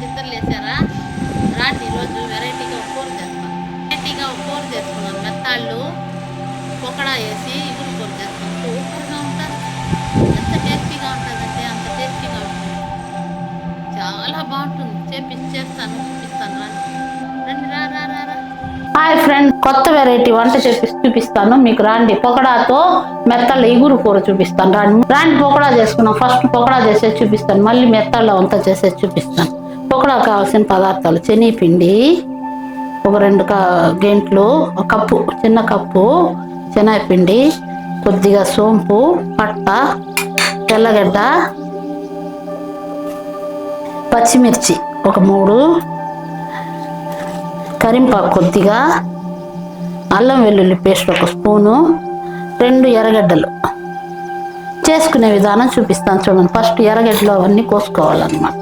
నిద్ర లేచారా? రాండి ఈరోజు వెరైటీగా ఒక కూర చేస్తాను వెరైటీగా ఒక కూర మెత్తాళ్ళు పొకడా వేసి ఇగురు కూర చేస్తాం. సూపర్గా ఉంటుంది ఎంత టేస్టీగా ఉంటుందంటే అంత టేస్టీగా ఉంటుంది. చాలా బాగుంటుంది. చేపించి చేస్తాను చూపిస్తాను రాండి. రండి రా రా రా రా. హాయ్ ఫ్రెండ్ కొత్త వెరైటీ వంట చేసి చూపిస్తాను. మీకు రాండి పొకడాతో మెత్తళ్ళ ఇగురు కూర చూపిస్తాను. రాండి రాండి పొకడా చేసుకున్నాం. ఫస్ట్ పొకడా చేసేది చూపిస్తాను. మళ్ళీ మెత్తళ్ళ వంట చేసేది చూపిస్తాను. పకోడా కావాల్సిన పదార్థాలు శనగపిండి ఒక రెండు కా గెంట్లు ఒక కప్పు చిన్న కప్పు శనగపిండి కొద్దిగా సోంపు పట్ట తెల్లగడ్డ పచ్చిమిర్చి ఒక మూడు కరింపాకు కొద్దిగా అల్లం వెల్లుల్లి పేస్ట్ ఒక స్పూను రెండు ఎర్రగడ్డలు. చేసుకునే విధానం చూపిస్తాను చూడండి. ఫస్ట్ ఎర్రగడ్డలు అవన్నీ కోసుకోవాలన్నమాట.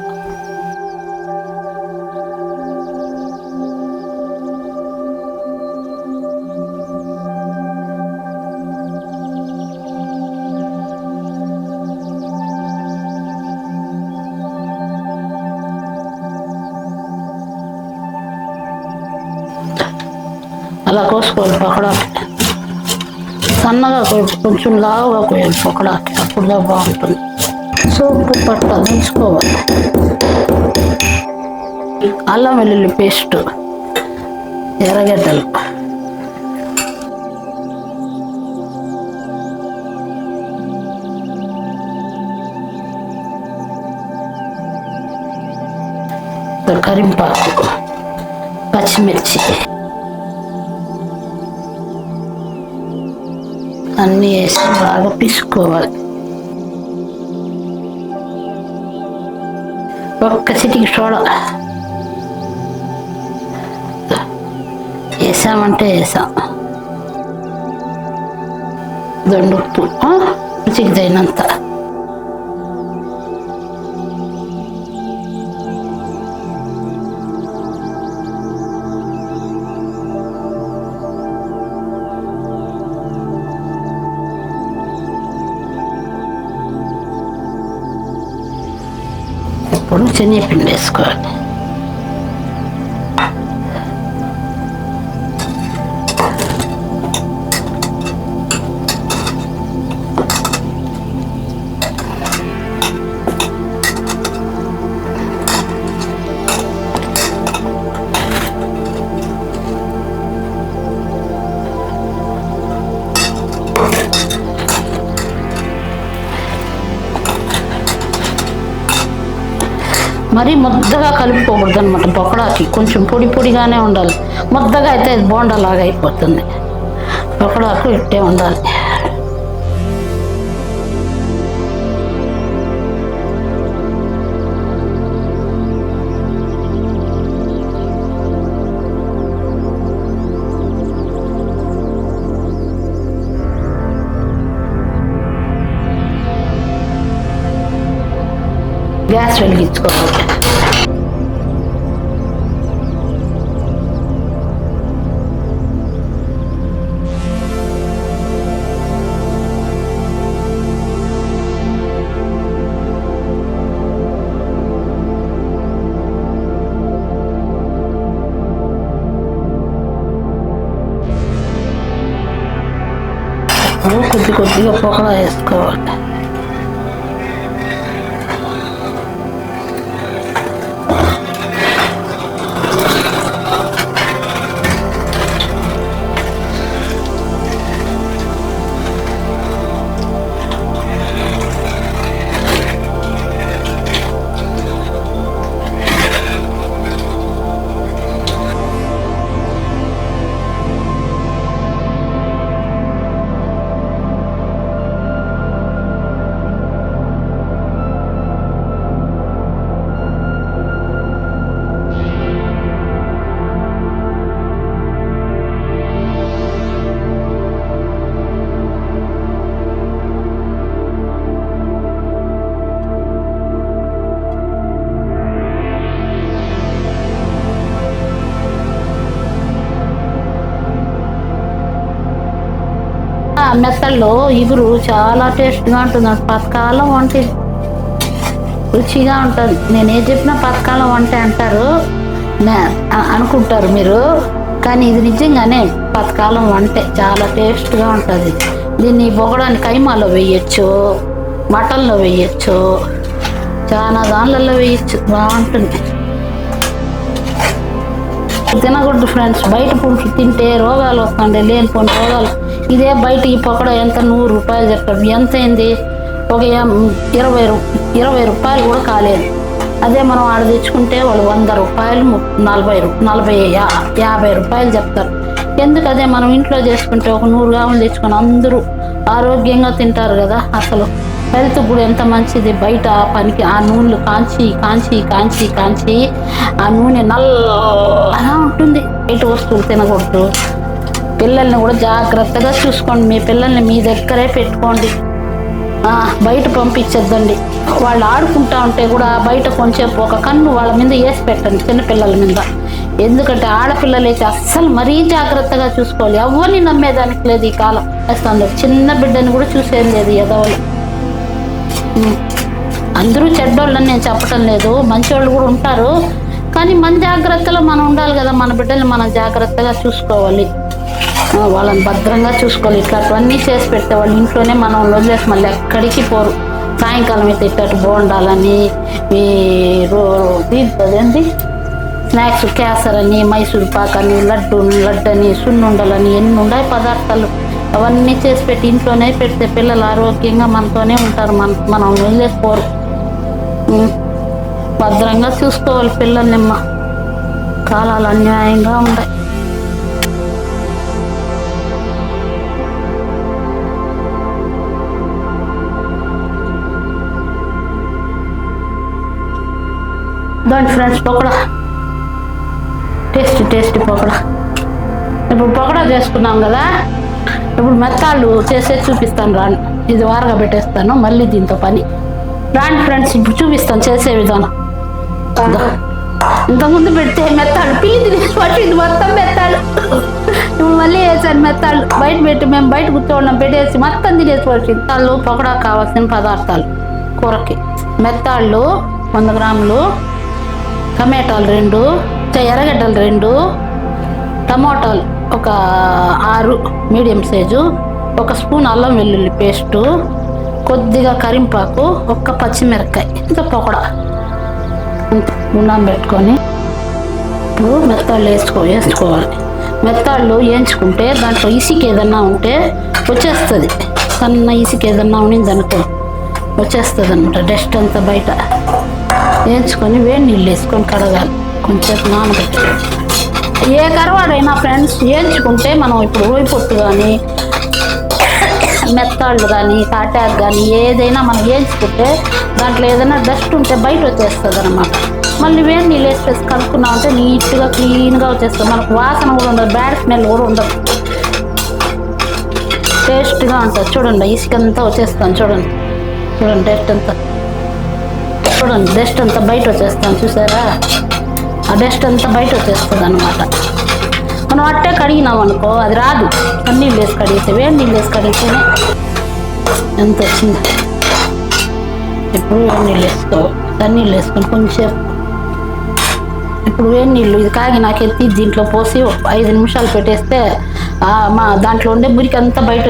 లావుగా కోయాలి అప్పుడు అప్పుడుగా బాగుంటుంది. సోపు పట్ట దంచుకోవాలి అల్లం వెల్లుల్లి పేస్ట్ ఎర్రగడ్డలు. కరింపాకు పచ్చిమిర్చి. అన్నీ వేసి బాగా పిసుకోవాలి. ఒక్క చిటికి సోడా. వేసామంటే వేసాం. దండుప్పు రుచికి తగినంత. ఇప్పుడు శనగపిండి వేసుకోవాలి మరీ ముద్దగా కలుపుకోకూడదు అనమాట పకోడాకి కొంచెం పొడి పొడిగానే ఉండాలి. ముద్దగా అయితే అది బోండాలాగా అయిపోతుంది. పకోడాకు ఇట్టే ఉండాలి. that's when he's gone. మెత్తల్లో ఇగురు చాలా టేస్ట్గా ఉంటుంది. పాతకాలం వంట రుచిగా ఉంటుంది. నేను ఏం చెప్పినా పథకాలం వంట అంటారు. అనుకుంటారు మీరు. కానీ ఇది నిజంగానే పథకాలం వంటే చాలా టేస్ట్గా ఉంటుంది. దీన్ని పొగడాన్ని కైమాలో వేయచ్చు మటన్లో వేయచ్చు చాలా దానిలలో వేయచ్చు. బాగుంటుంది. తినకూడదు ఫ్రెండ్స్. బయట పులుసు తింటే రోగాలు వస్తుండే లేనిపోని రోగాలు ఇదే బయట ఈ పకోడా ఎంత? నూరు రూపాయలు చెప్తాడు ఎంత అయింది? ఒక ఇరవై రూ ఇరవై రూపాయలు కూడా కాలేదు. అదే మనం ఆడ తెచ్చుకుంటే వాళ్ళు వంద రూపాయలు ము- నలభై నలభై యాభై రూపాయలు చెప్తారు. ఎందుకు అదే మనం ఇంట్లో చేసుకుంటే ఒక నూరు గ్రాములు తెచ్చుకొని అందరూ ఆరోగ్యంగా తింటారు కదా అసలు. హెల్త్ కూడా ఎంత మంచిది. బయట పనికి ఆ నూనెలు కాంచి కాంచి కాంచి కాంచి ఆ నూనె నల్లగా ఉంటుంది. బయట వస్తువులు తినకూడదు. పిల్లల్ని కూడా జాగ్రత్తగా చూసుకోండి. మీ పిల్లల్ని మీ దగ్గరే పెట్టుకోండి. బయట పంపించద్దండి. వాళ్ళు ఆడుకుంటా ఉంటే కూడా బయట కొంచెం ఒక కన్ను వాళ్ళ మీద వేసి పెట్టండి చిన్నపిల్లల మీద. ఎందుకంటే ఆడపిల్లలైతే అస్సలు మరీ జాగ్రత్తగా చూసుకోవాలి. ఎవరిని నమ్మేదానికి లేదు ఈ కాలం. వేస్తుంది చిన్న బిడ్డని కూడా చూసేది లేదు ఎదవలు. అందరూ చెడ్డోళ్ళని నేను చెప్పటం లేదు. మంచివాళ్ళు కూడా ఉంటారు. కానీ మన జాగ్రత్తలో మనం ఉండాలి కదా. మన బిడ్డల్ని మనం జాగ్రత్తగా చూసుకోవాలి. వాళ్ళని భద్రంగా చూసుకోవాలి ఇట్లాంటివన్నీ చేసి పెడితే వాళ్ళు ఇంట్లోనే మనం వదిలేసి మళ్ళీ ఎక్కడికి పోరు. సాయంకాలం అయితే ఇట్లాంటి బోండాలని ఈ రో ఏంటి స్నాక్స్ క్యాసర్ అని మైసూర్ పాక్ అని లడ్డు లడ్డు అని సున్నుండలని ఎన్ని ఉన్నాయి పదార్థాలు. అవన్నీ చేసి పెట్టి ఇంట్లోనే పెడితే పిల్లలు ఆరోగ్యంగా మనతోనే ఉంటారు. మన మనం వదిలేసిపోరు ఉం. భద్రంగా చూసుకోవాలి పిల్లల్నిమ్మ కాలాలు అన్యాయంగా ఉన్నాయి దాని friends pakoda? Tasty tasty pakoda? ఇప్పుడు పకోడా చేసుకున్నాం కదా? ఇప్పుడు మెత్తాలు చేసే చూపిస్తాను రాను. ఇది వారగా పెట్టేస్తాను మళ్ళీ దీంతో పని. రాండి ఫ్రెండ్స్ ఇప్పుడు చూపిస్తాను చేసే విధానం. ఇంతకుముందు పెడితే మెత్తాలు పిల్లి తినేసి పట్టింది మొత్తం మెత్తాలు ఇప్పుడు మళ్ళీ వేసాను మెత్తాలు బయట పెట్టి మేము బయట కూర్చోవడం పెట్టేసి మొత్తం తినేసి ఇత్తాళ్ళు పకోడా కావాల్సిన పదార్థాలు కూరకి. మెత్తాళ్ళు వంద గ్రాములు టమాటాలు రెండు చ- ఎర్రగడ్డలు రెండు టమాటాలు ఒక ఆరు మీడియం సైజు ఒక స్పూన్ అల్లం వెల్లుల్లి పేస్టు కొద్దిగా కరింపాకు ఒక్క పచ్చిమిరపకాయ ఇంత పకోడా. ఉన్నాం పెట్టుకొని ఇప్పుడు మెత్తాళ్ళు వేసుకో వేసుకోవాలి. మెత్తాళ్ళు వేయించుకుంటే దాంట్లో ఇసుక ఏదన్నా ఉంటే వచ్చేస్తుంది. సన్న ఇసుక ఏదన్నా ఉన్నింది అనుకో వచ్చేస్తుంది అనమాట డస్ట్ అంతా బయట. వేయించుకొని వేడి నీళ్ళు వేసుకొని కడగాలి. కొంచెం నానబెట్టి. ఏ కరవాడైనా ఫ్రెండ్స్ వేయించుకుంటే మనం ఇప్పుడు రోయిపొట్టు కానీ మెత్తాళ్ళు కానీ తాటాకు కానీ ఏదైనా మనం వేయించుకుంటే దాంట్లో ఏదైనా డస్ట్ ఉంటే బయట వచ్చేస్తుంది అనమాట మళ్ళీ వేడి నీళ్ళు వేసేసి కలుపుకున్నాం అంటే నీట్గా క్లీన్గా వచ్చేస్తుంది. మనకు వాసన కూడా ఉండదు బ్యాడ్ స్మెల్ కూడా ఉండదు. టేస్ట్గా ఉంటుంది. చూడండి ఇసుక అంతా వచ్చేస్తాను చూడండి. చూడండి టేస్ట్ అంతా. చూడండి డస్ట్ అంతా బయట వచ్చేస్తాను చూసారా? ఆ డస్ట్ అంతా బయట వచ్చేస్తుంది అనమాట మనం అట్టే కడిగినాం అనుకో అది రాదు. నీళ్ళు వేసి కడిగితే వేడి నీళ్ళు వేసి కడిగితేనే ఎంత వచ్చింది. ఇప్పుడు వేడి నీళ్ళు వేసుకో నీళ్ళు వేసుకొని కొంచెంసేపు ఇప్పుడు వేడి నీళ్ళు ఇది కాగి నాకెత్తి దీంట్లో పోసి ఐదు నిమిషాలు పెట్టేస్తే మా దాంట్లో ఉండే మురికి అంతా బయట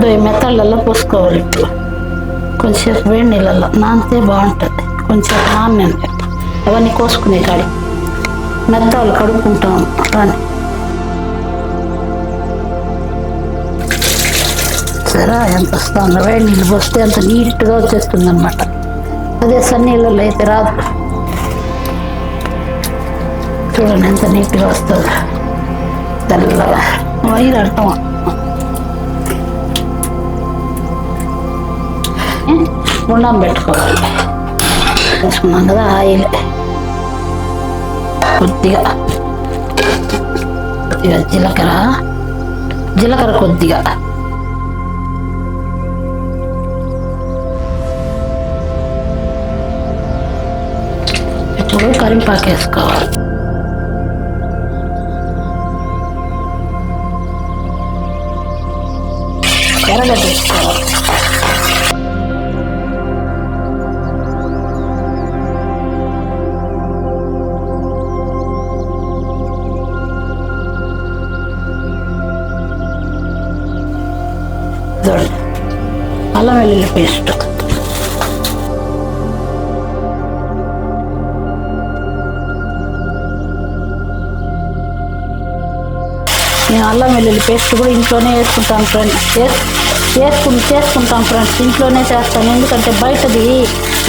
వచ్చి- అదో మెత్తళ్ళల్లో పోసుకోవాలి ఇప్పుడు. కొంచెంసేపు వేడి నీళ్ళల్లో నానితే బాగుంటుంది. కొంచెం నానంటే అవన్నీ కోసుకునే కాడి. మెత్తలు కడుక్కుంటాం రాని. సరే ఎంత వస్తుందో వేడి నీళ్ళు పోస్తే అంత నీట్గా వచ్చేస్తుంది అనమాట అదే సన్నీళ్ళలో అయితే రాదు. చూడండి ఎంత నీట్గా వస్తుంది. తెల్లగా. వైర్ అంటాం గుండం పెట్టుకోవాలి వేసుకున్నాం కదా ఆయిల్ కొద్దిగా కొద్దిగా జీలకర్ర జీలకర్ర కొద్దిగా ఇప్పుడు కరింపాకు వేసుకోవాలి ఎర్రగడ్డ వేసుకోవాలి అల్లం వెల్లుల్లి పేస్ట్. నేను అల్లం వెల్లుల్లి పేస్ట్ కూడా ఇంట్లోనే వేసుకుంటాను ఫ్రెండ్స్ చేసుకుని చేసుకుంటాం ఫ్రెండ్స్ ఇంట్లోనే చేస్తాను. ఎందుకంటే బయటది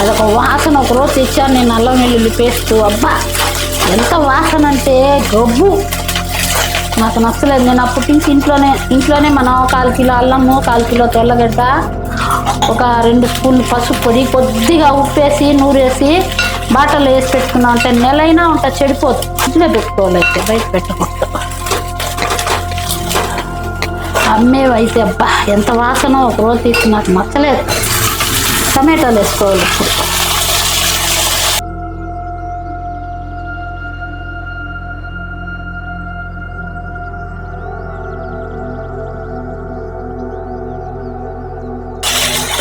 అదొక వాసన ఒక రోజు తెచ్చాను నేను అల్లం వెల్లుల్లి పేస్ట్. అబ్బా! ఎంత వాసన అంటే గబ్బు! నాకు నచ్చలేదు. నేను అప్పటి నుంచి ఇంట్లోనే ఇంట్లోనే మనం కాలు కిలో అల్లము కాలు కిలో తెల్లగడ్డ ఒక రెండు స్పూన్లు పసుపు పొడి కొద్దిగా ఉప్పేసి నూరేసి బాటల్లో వేసి పెట్టుకున్నాం అంటే నెలైనా ఉంటా చెడిపోదు. ఇంట్లో పెట్టుకోవాలి అయితే బయట పెట్టకూడదు. అమ్మేవి అయితే అబ్బా ఎంత వాసన ఒక రోజు తీసి నాకు నచ్చలేదు టమాటాలు వేసుకోవాలి ఇప్పుడు.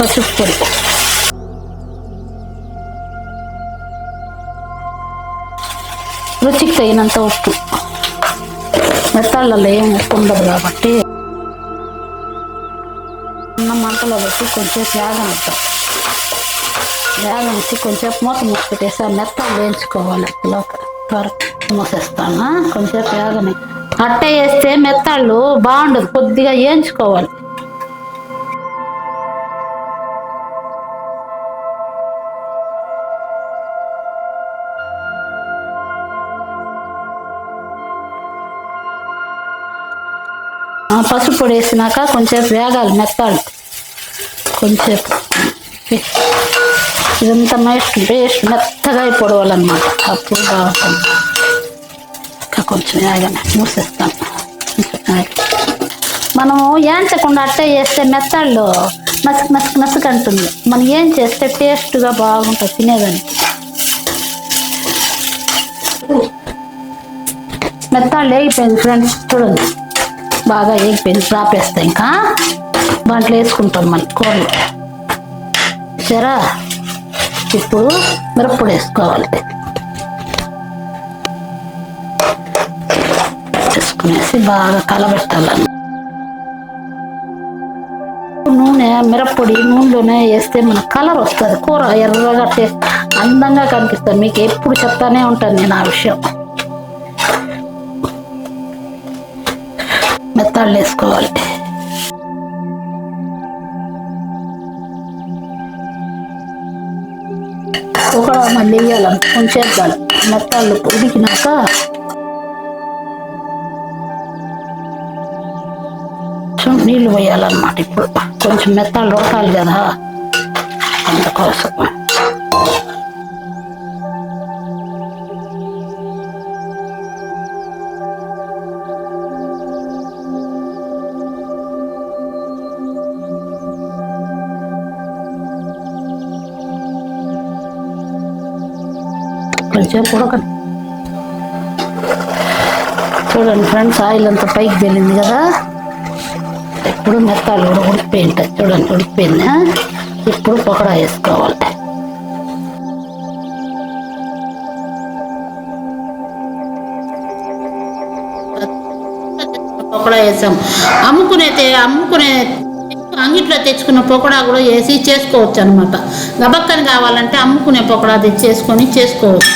పసుపు పొడి రుచికి తగినంత ఉప్పు. మెత్తాళ్ళలో ఏం ఉప్పు ఉండదు కాబట్టి ఉన్న మంటలో పెట్టి కొంచెం వేగం వచ్చి కొంచెం మూత మూసి పెట్టేసి ఆ మెత్తాలు వేయించుకోవాలి. లోపల త్వర మూసేస్తాను. కొంచెం వేగని అట్ట వేస్తే మెత్తాళ్ళు బాగుండదు. కొద్దిగా వేయించుకోవాలి. పసుపు పొడి వేసినాక కొంచెం వేగాలి మెత్తాలి కొంచెం. ఇదంతా మేస్ట్ పేస్ట్ మెత్తగా పొడవాలన్నమాట అప్పుడు బాగుంటుంది ఇంకా కొంచెం వేగనే మూసేస్తాను మనము ఏంచకుండా అట్టే చేస్తే మెత్తాళ్ళు మసక్ మసక్ మసక్ అంటుంది మనం ఏం చేస్తే టేస్ట్గా బాగుంటుంది తినేదానికి. మెత్తాళ్ళు వేగిపోయింది ఫ్రెండ్స్ చూడండి. బాగా వేగిపోయింది రాపేస్తాయి ఇంకా. దాంట్లో వేసుకుంటాం మళ్ళీ కూరలు సరా. ఇప్పుడు మిరప్పొడి వేసుకోవాలి. వేసుకునేసి బాగా కలబెట్టాలని నూనె మిరప్పొడి నూనెలోనే వేస్తే మన కలర్ వస్తుంది. కూర ఎర్రగా టే- అందంగా కనిపిస్తుంది. మీకు ఎప్పుడు చెప్తానే ఉంటాను నేను ఆ విషయం. మెత్తాళ్ళు వేసుకోవాలి ఒక మళ్ళీ వేయాలి కొంచెం వేద్దాం మెత్తాళ్ళు ఉడికినాక కొంచెం నీళ్ళు పోయాలన్నమాట ఇప్పుడు. కొంచెం మెత్తాలు ఉడకాలి కదా అందుకోసం. కొంచెం ఉడకండి చూడండి ఫ్రెండ్స్ ఆయిల్ అంతా పైకి వెళ్ళింది కదా. ఇప్పుడు మెత్తాలు కూడా ఉడికిపోయింటాయి చూడండి ఉడికిపోయింది? ఇప్పుడు పకోడా వేసుకోవాలి. పకోడా వేసాం. అమ్ముకునే అమ్ముకునే అంగిట్లో తెచ్చుకున్న పకోడా కూడా వేసి చేసుకోవచ్చు అనమాట గబక్కని కావాలంటే అమ్ముకునే పకోడా తెచ్చేసుకొని చేసుకోవచ్చు.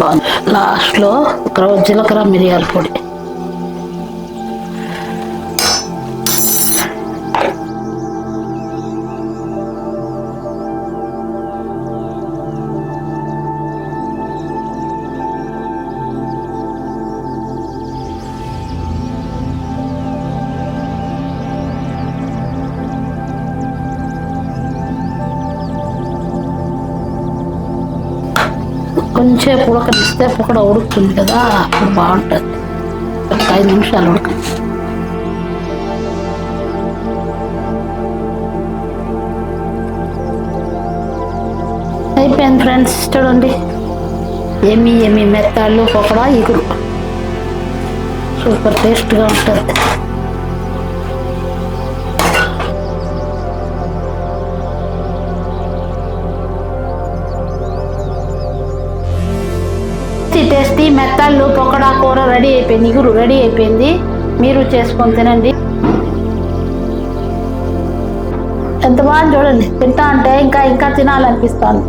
బాగుంది. లాస్ట్లో జీలకర్ర మిరియాల పొడి. కొంచెం ఉడకనిస్తే పొకడ ఉడుకుతుంది కదా అప్పుడు బాగుంటుంది. ఒక ఐదు నిమిషాలు ఉడక అయిపోయింది ఫ్రెండ్స్ చూడండి. ఏమి ఏమి మెత్తాళ్ళు పొకడా ఇగురు. సూపర్ టేస్ట్గా ఉంటుంది. పిల్లలు పొకడా కూర రెడీ అయిపోయింది ఇగురు రెడీ అయిపోయింది. మీరు చేసుకొని తినండి. ఎంత బాగా చూడండి తింటా అంటే ఇంకా ఇంకా తినాలనిపిస్తాను.